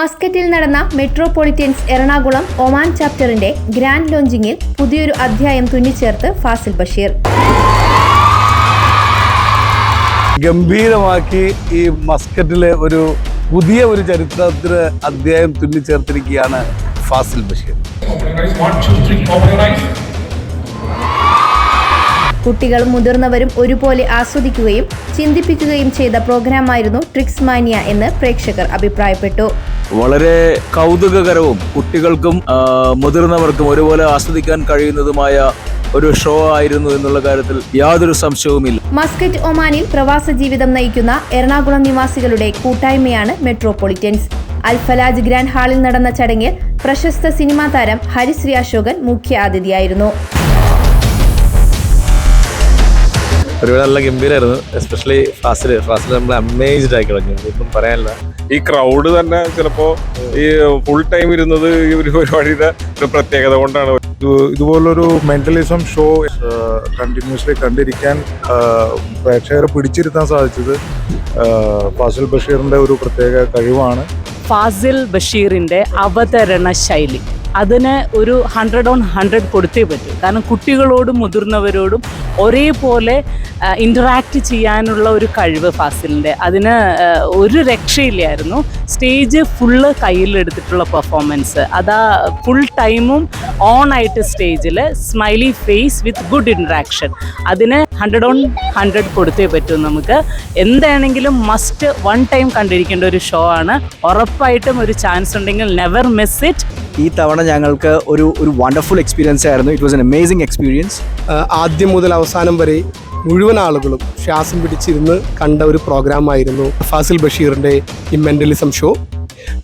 മസ്കറ്റിൽ നടന്ന metropolitans Ernakulam Oman ചാപ്റ്ററിന്റെ grand ലോഞ്ചിങ്ങിൽ പുതിയൊരു അധ്യായം തുന്നിച്ചേർത്ത് ഫാസിൽ ബഷീർ ഗംഭീരമാക്കി ഈ മസ്കറ്റിലെ ഒരു പുതിയ ഒരു ചരിത്രത്തിന് അധ്യായം തുന്നിച്ചേർത്തിരിക്കുകയാണ് ഫാസിൽ ബഷീർ. കുട്ടികളും മുതിർന്നവരും ഒരുപോലെ ആസ്വദിക്കുകയും ചിന്തിപ്പിക്കുകയും ചെയ്ത പ്രോഗ്രാമായിരുന്നു ട്രിക്സ് മാനിയ എന്ന് പ്രേക്ഷകർ അഭിപ്രായപ്പെട്ടു വളരെ കൗതുകകരവും കുട്ടികൾക്കും മുതിർന്നവർക്കും ഒരുപോലെ ആസ്വദിക്കാൻ കഴിയുന്നതുമായ ഒരു ഷോ ആയിരുന്നു എന്നുള്ള കാര്യത്തിൽ യാതൊരു സംശയവുമില്ല. മസ്കറ്റ് ഒമാനിൽ പ്രവാസ ജീവിതം നയിക്കുന്ന എറണാകുളം നിവാസികളുടെ കൂട്ടായ്മയാണ് മെട്രോപൊളിറ്റൻസ്. അൽഫലാജ് ഗ്രാൻഡ് ഹാളിൽ നടന്ന ചടങ്ങിൽ പ്രശസ്ത സിനിമാ താരം ഹരിശ്രീ അശോകൻ മുഖ്യ അതിഥിയായിരുന്നു ഒരുപാട് നല്ല ഗംഭീരമായിരുന്നു എസ്പെഷ്യലി ഫാസിൽ ഫാസിൽ നമ്മൾ അമേസ്ഡ് ആയി കളഞ്ഞു. ഇപ്പം പറയാനില്ല. ഈ ക്രൗഡ് തന്നെ ചിലപ്പോൾ ഈ ഫുൾ ടൈം ഇരുന്നത് ഈ ഒരു പരിപാടിയുടെ ഒരു പ്രത്യേകത കൊണ്ടാണ്. ഇത് ഇതുപോലൊരു മെന്റലിസം ഷോ കണ്ടിന്യൂസ്ലി കണ്ടിരിക്കാൻ പ്രേക്ഷകരെ പിടിച്ചിരുത്താൻ സാധിച്ചത് ഫാസിൽ ബഷീറിന്റെ ഒരു പ്രത്യേക കഴിവാണ്. ഫാസിൽ ബഷീറിന്റെ അവതരണ ശൈലി. അതിന് ഒരു ഹൺഡ്രഡ് ഓൺ ഹൺഡ്രഡ് കൊടുത്തേ പറ്റൂ. കാരണം കുട്ടികളോടും മുതിർന്നവരോടും ഒരേപോലെ ഇന്ററാക്റ്റ് ചെയ്യാനുള്ള ഒരു കഴിവ് ഫാസിലിന്റെ അതിന് ഒരു രക്ഷയില്ലായിരുന്നു. സ്റ്റേജ് ഫുള്ള് കയ്യിലെടുത്തിട്ടുള്ള പെർഫോമൻസ് അതാ ഫുൾ ടൈമും ഓൺ ആയിട്ട് സ്റ്റേജിൽ smiley face with good interaction അതിന് ഹൺഡ്രഡ് ഓൺ ഹൺഡ്രഡ് കൊടുത്തേ പറ്റൂ നമുക്ക്. എന്താണെങ്കിലും മസ്റ്റ് വൺ ടൈം കണ്ടിരിക്കേണ്ട ഒരു ഷോ ആണ്. ഉറപ്പായിട്ടും ഒരു ചാൻസ് ഉണ്ടെങ്കിൽ നെവർ മിസ് ഇറ്റ് ഈ തവണ ഞങ്ങൾക്ക് ഒരു ഒരു വണ്ടർഫുൾ എക്സ്പീരിയൻസ് ആയിരുന്നു. It was an amazing experience ആദ്യം മുതൽ അവസാനം വരെ മുഴുവൻ ആളുകളും ശ്വാസം പിടിച്ചിരുന്ന് കണ്ട ഒരു പ്രോഗ്രാം ആയിരുന്നു ഫാസിൽ ബഷീറിന്റെ ഈ മെന്റലിസം ഷോ.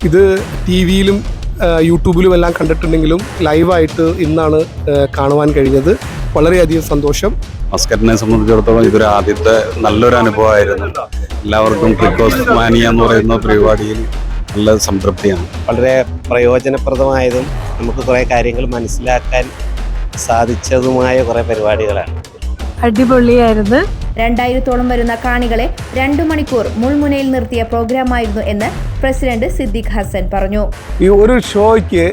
ഇത് ടി വിയിലും യൂട്യൂബിലും എല്ലാം കണ്ടിട്ടുണ്ടെങ്കിലും ലൈവായിട്ട് ഇന്നാണ് കാണുവാൻ കഴിഞ്ഞത്. വളരെയധികം സന്തോഷം. മസ്കറ്റിനെ സംബന്ധിച്ചിടത്തോളം ഇതൊരു ആദ്യത്തെ നല്ലൊരു അനുഭവമായിരുന്നു. എല്ലാവർക്കും ക്രിക്കോസ് മാനിയ എന്ന് പറയുന്ന പരിപാടിയിൽ നല്ല സംതൃപ്തിയാണ്. വളരെ പ്രയോജനപ്രദമായതും നമുക്ക് കുറേ കാര്യങ്ങൾ മനസ്സിലാക്കാൻ സാധിച്ചതുമായ കുറേ പരിപാടികളാണ്. അടിപൊളിയായിരുന്നു. രണ്ടായിരത്തോളം വരുന്ന കാണികളെ രണ്ടു മണിക്കൂർ മുൾമുനയിൽ നിർത്തിയ പ്രോഗ്രാമായിരുന്നു എന്ന് പ്രസിഡന്റ് സിദ്ദിഖ് ഹസൻ പറഞ്ഞു. ഈ ഒരു ഷോയ്ക്ക്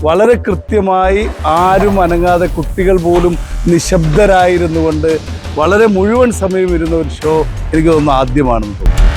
വളരെ കൃത്യമായി ആരും അനങ്ങാതെ കുട്ടികൾ പോലും നിശബ്ദരായിരുന്നു കൊണ്ട് വളരെ മുഴുവൻ സമയം ഇരുന്ന ഒരു ഷോ എനിക്ക് തോന്നുന്നു ആദ്യമാണെന്ന് തോന്നുന്നു.